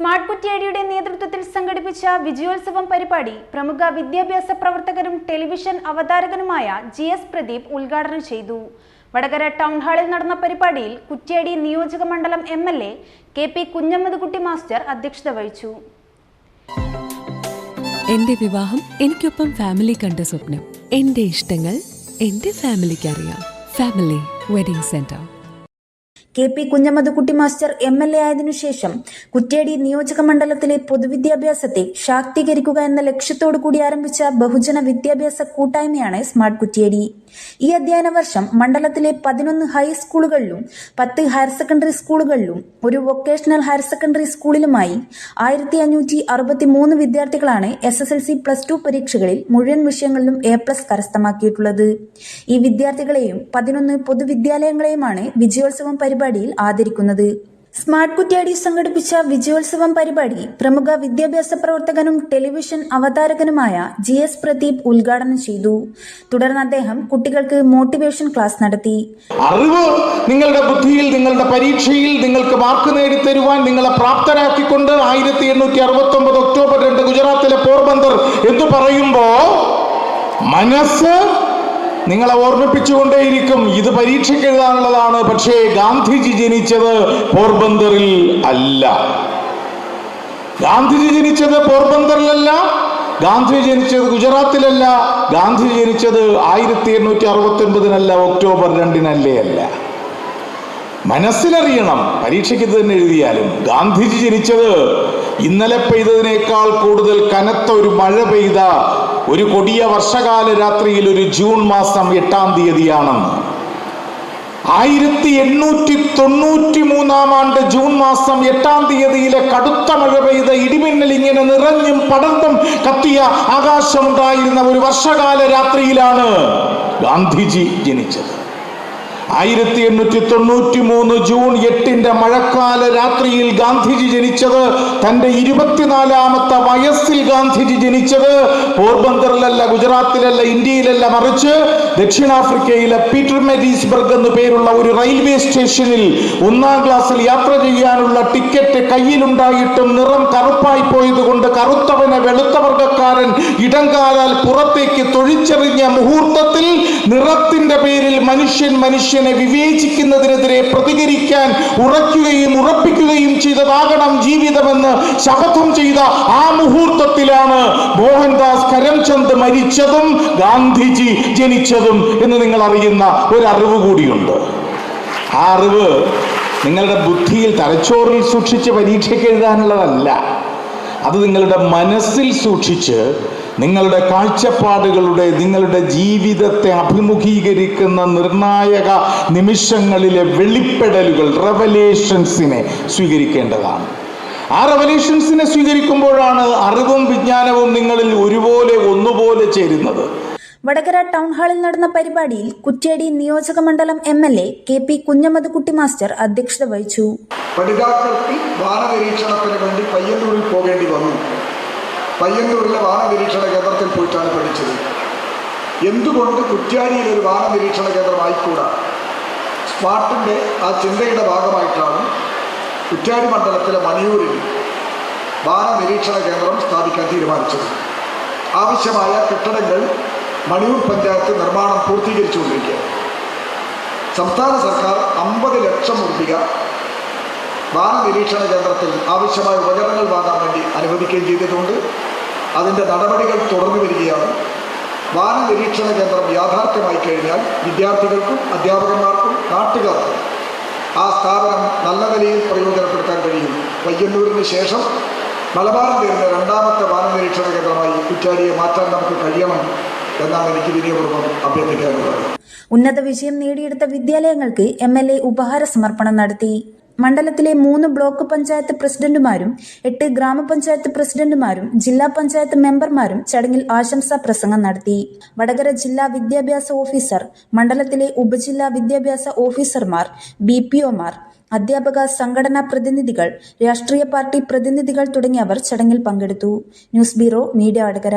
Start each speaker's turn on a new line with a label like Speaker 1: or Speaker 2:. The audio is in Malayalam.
Speaker 1: സ്മാർട്ട് കുറ്റിയാടിയുടെ നേതൃത്വത്തിൽ സംഘടിപ്പിച്ച വിജയോത്സവം പരിപാടി പ്രമുഖ വിദ്യാഭ്യാസ പ്രവർത്തകരും ടെലിവിഷൻ അവതാരകനുമായ ജി എസ് പ്രദീപ് ഉദ്ഘാടനം ചെയ്തു. വടകര ടൗൺ ഹാളിൽ നടന്ന പരിപാടിയിൽ കുറ്റ്യാടി നിയോജക മണ്ഡലം M L A K P Kunhammadkutty master അധ്യക്ഷത വഹിച്ചു.
Speaker 2: എന്റെ വിവാഹം എനിക്കൊപ്പം ഫാമിലി കണ്ട സ്വപ്നം. എന്റെ ഇഷ്ടങ്ങൾ എന്റെ ഫാമിലിക്ക് അറിയാം family wedding centre.
Speaker 3: K P Kunhammadkutty master M L A ആയതിനുശേഷം Kuttiady നിയോജക മണ്ഡലത്തിലെ പൊതുവിദ്യാഭ്യാസത്തെ ശാക്തീകരിക്കുക എന്ന ലക്ഷ്യത്തോടു കൂടി ആരംഭിച്ച ബഹുജന വിദ്യാഭ്യാസ കൂട്ടായ്മയാണ് സ്മാർട്ട് കുറ്റ്യാടി. ഈ അധ്യയന വർഷം മണ്ഡലത്തിലെ പതിനൊന്ന് ഹൈസ്കൂളുകളിലും പത്ത് ഹയർ സെക്കൻഡറി സ്കൂളുകളിലും ഒരു വൊക്കേഷണൽ ഹയർ സെക്കൻഡറി സ്കൂളിലുമായി ആയിരത്തി അഞ്ഞൂറ്റി അറുപത്തി മൂന്ന് വിദ്യാർത്ഥികളാണ് S S L C plus two പരീക്ഷകളിൽ മുഴുവൻ വിഷയങ്ങളിലും എ പ്ലസ് കരസ്ഥമാക്കിയിട്ടുള്ളത്. ഈ വിദ്യാർത്ഥികളെയും പതിനൊന്ന് പൊതുവിദ്യാലയങ്ങളെയുമാണ് വിജയോത്സവം പരിപാടിയിൽ ആദരിക്കുന്നത്. സ്മാർട്ട് കുറ്റ്യാടി സംഘടിപ്പിച്ച വിജയോത്സവം പരിപാടി പ്രമുഖ വിദ്യാഭ്യാസ പ്രവർത്തകനും ടെലിവിഷൻ അവതാരകനുമായ ജി എസ് പ്രദീപ് ഉദ്ഘാടനം ചെയ്തു. തുടർന്ന് അദ്ദേഹം കുട്ടികൾക്ക് മോട്ടിവേഷൻ ക്ലാസ് നടത്തി.
Speaker 4: അറിവ് നിങ്ങളുടെ ബുദ്ധിയിൽ നിങ്ങളുടെ പരീക്ഷയിൽ നിങ്ങൾക്ക് മാർക്ക് നേടിത്തരുവാൻ നിങ്ങളെ പ്രാപ്തരാക്കിക്കൊണ്ട് ആയിരത്തി എണ്ണൂറ്റി അറുപത്തി ഒമ്പത് ഒക്ടോബർ രണ്ട് ഗുജറാത്തിലെ പോർബന്ദർ എന്ന് പറയുമ്പോ മനസ്സ് നിങ്ങളെ ഓർമ്മിപ്പിച്ചുകൊണ്ടേയിരിക്കും. ഇത് പരീക്ഷയ്ക്ക് എഴുതാനുള്ളതാണ് പക്ഷേ ഗാന്ധിജി ജനിച്ചത് പോർബന്ദറിൽ അല്ല. ഗാന്ധിജി ജനിച്ചത് പോർബന്ദറിലല്ല. ഗാന്ധി ജനിച്ചത് ഗുജറാത്തിലല്ല. ഗാന്ധി ജനിച്ചത് ആയിരത്തി എണ്ണൂറ്റി അറുപത്തി ഒൻപതിനല്ല ഒക്ടോബർ രണ്ടിനല്ലേ അല്ല. മനസ്സിലറിയണം. പരീക്ഷയ്ക്ക് തന്നെ എഴുതിയാലും. ഗാന്ധിജി ജനിച്ചത് ഇന്നലെ പെയ്തതിനേക്കാൾ കൂടുതൽ കനത്ത ഒരു മഴ പെയ്ത ഒരു കൊടിയ വർഷകാല രാത്രിയിൽ ഒരു ജൂൺ മാസം എട്ടാം തീയതിയാണെന്ന്. ആയിരത്തി എണ്ണൂറ്റി തൊണ്ണൂറ്റി മൂന്നാം ആണ്ട് ജൂൺ മാസം എട്ടാം തീയതിയിലെ കടുത്ത മഴ പെയ്ത ഇടിമിന്നൽ ഇങ്ങനെ നിറഞ്ഞും പടർന്നും കത്തിയ ആകാശമുണ്ടായിരുന്ന ഒരു വർഷകാല രാത്രിയിലാണ് ഗാന്ധിജി ജനിച്ചത്. ആയിരത്തി എണ്ണൂറ്റി തൊണ്ണൂറ്റി മൂന്ന് ജൂൺ എട്ടിന്റെ മഴക്കാല രാത്രിയിൽ ഗാന്ധിജി ജനിച്ചത് തന്റെ ഇരുപത്തിനാലാമത്തെ വയസ്സിൽ ഗാന്ധിജി ജനിച്ചത്. പോർബന്തറിലല്ല ഗുജറാത്തിലല്ല ഇന്ത്യയിലല്ല മറിച്ച് ദക്ഷിണാഫ്രിക്കയിലെ പീറ്റർ മെരീസ്ബർഗ് എന്ന് പേരുള്ള ഒരു റെയിൽവേ സ്റ്റേഷനിൽ ഒന്നാം ക്ലാസ്സിൽ യാത്ര ചെയ്യാനുള്ള ടിക്കറ്റ് കയ്യിലുണ്ടായിട്ടും നിറം കറുപ്പായി പോയത് കൊണ്ട് കറുത്തവനെ വെളുത്ത വർഗക്കാരൻ ഇടങ്കാലാൽ പുറത്തേക്ക് തൊഴിച്ചെറിഞ്ഞ മുഹൂർത്തത്തിൽ നിറത്തിന്റെ പേരിൽ മനുഷ്യൻ മനുഷ്യൻ മനുഷ്യനെ വിവേചിക്കുന്നതിനെതിരെ പ്രതികരിക്കാൻ ഉറയ്ക്കുകയും ഉറപ്പിക്കുകയും ചെയ്തതാകണം ജീവിതമെന്ന് ശപഥം ചെയ്ത ആ മുഹൂർത്തത്തിലാണ് മോഹൻദാസ് കരംചന്ദ് മരിച്ചതും ഗാന്ധിജി ജനിച്ചതും എന്ന് നിങ്ങൾ അറിയുന്ന ഒരു അറിവ് കൂടിയുണ്ട്. ആ അറിവ് നിങ്ങളുടെ ബുദ്ധിയിൽ തലച്ചോറിൽ സൂക്ഷിച്ച് പരീക്ഷയ്ക്ക് എഴുതാനുള്ളതല്ല. അത് നിങ്ങളുടെ മനസ്സിൽ സൂക്ഷിച്ച് നിങ്ങളുടെ കാഴ്ചപ്പാടുകളുടെ നിങ്ങളുടെ ജീവിതത്തെ അഭിമുഖീകരിക്കുന്ന നിർണായക നിമിഷങ്ങളിലെ വെളിപ്പെടലുകൾ റെവലേഷൻസിനെ സ്വീകരിക്കേണ്ടതാണ്. ആ റെവലേഷൻസിനെ സ്വീകരിക്കുമ്പോഴാണ് അറിവും വിജ്ഞാനവും നിങ്ങളിൽ ഒരുപോലെ ഒന്നുപോലെ ചേരുന്നത്.
Speaker 3: വടകര ടൗൺ ഹാളിൽ നടന്ന പരിപാടിയിൽ കുറ്റ്യാടി നിയോജക മണ്ഡലം M L A K P Kunhammadkutty master അധ്യക്ഷത വഹിച്ചു.
Speaker 5: പഠിതാക്കൾക്ക് വാനനിരീക്ഷണത്തിന് വേണ്ടി പയ്യന്നൂരിൽ പോകേണ്ടി വന്നു. പയ്യന്നൂരിലെ വാനനിരീക്ഷണ കേന്ദ്രത്തിൽ പോയിട്ടാണ് പഠിച്ചത്. എന്തുകൊണ്ട് കുറ്റ്യാരിയിൽ ഒരു വാനനിരീക്ഷണ കേന്ദ്രമായിക്കൂടാ സ്മാർട്ടിന്റെ ആ ചിന്തയുടെ ഭാഗമായിട്ടാണ് കുറ്റ്യാടി മണ്ഡലത്തിലെ മണിയൂരിൽ വാനനിരീക്ഷണ കേന്ദ്രം സ്ഥാപിക്കാൻ തീരുമാനിച്ചത്. ആവശ്യമായ കെട്ടിടങ്ങൾ മണിയൂർ പഞ്ചായത്ത് നിർമ്മാണം പൂർത്തീകരിച്ചുകൊണ്ടിരിക്കുകയാണ്. സംസ്ഥാന സർക്കാർ അമ്പത് ലക്ഷം രൂപ വാനനിരീക്ഷണ കേന്ദ്രത്തിൽ ആവശ്യമായ ഉപകരണങ്ങൾ വാങ്ങാൻ വേണ്ടി അനുവദിക്കുകയും ചെയ്തിട്ടുണ്ട്. അതിന്റെ നടപടികൾ തുടർന്നു വരികയാണ്. വാന നിരീക്ഷണ കേന്ദ്രം യാഥാർത്ഥ്യമായി കഴിഞ്ഞാൽ വിദ്യാർത്ഥികൾക്കും അധ്യാപകന്മാർക്കും നാട്ടുകാർക്കും ആ സ്ഥാപനം നല്ല നിലയിൽ പ്രയോജനപ്പെടുത്താൻ കഴിയും. വയ്യന്നൂരിന് ശേഷം മലബാറിൽ തീരുന്ന രണ്ടാമത്തെ വാന നിരീക്ഷണ കേന്ദ്രമായി കുറ്റാടിയെ മാറ്റാൻ നമുക്ക് കഴിയണം എന്നാണ് എനിക്ക് വിനയപൂർവം അഭ്യർത്ഥിക്കാനുള്ളത്.
Speaker 3: ഉന്നത വിജയം നേടിയെടുത്ത വിദ്യാലയങ്ങൾക്ക് എം എൽ എ ഉപഹാര സമർപ്പണം നടത്തി. മണ്ഡലത്തിലെ മൂന്ന് ബ്ലോക്ക് പഞ്ചായത്ത് പ്രസിഡന്റുമാരും എട്ട് ഗ്രാമപഞ്ചായത്ത് പ്രസിഡന്റുമാരും ജില്ലാ പഞ്ചായത്ത് മെമ്പർമാരും ചടങ്ങിൽ ആശംസാ പ്രസംഗം നടത്തി. വടകര ജില്ലാ വിദ്യാഭ്യാസ ഓഫീസർ മണ്ഡലത്തിലെ ഉപജില്ലാ വിദ്യാഭ്യാസ ഓഫീസർമാർ ബി പി ഒമാർ അധ്യാപക സംഘടനാ പ്രതിനിധികൾ രാഷ്ട്രീയ പാർട്ടി പ്രതിനിധികൾ തുടങ്ങിയവർ ചടങ്ങിൽ പങ്കെടുത്തു. News bureau media Vadakara.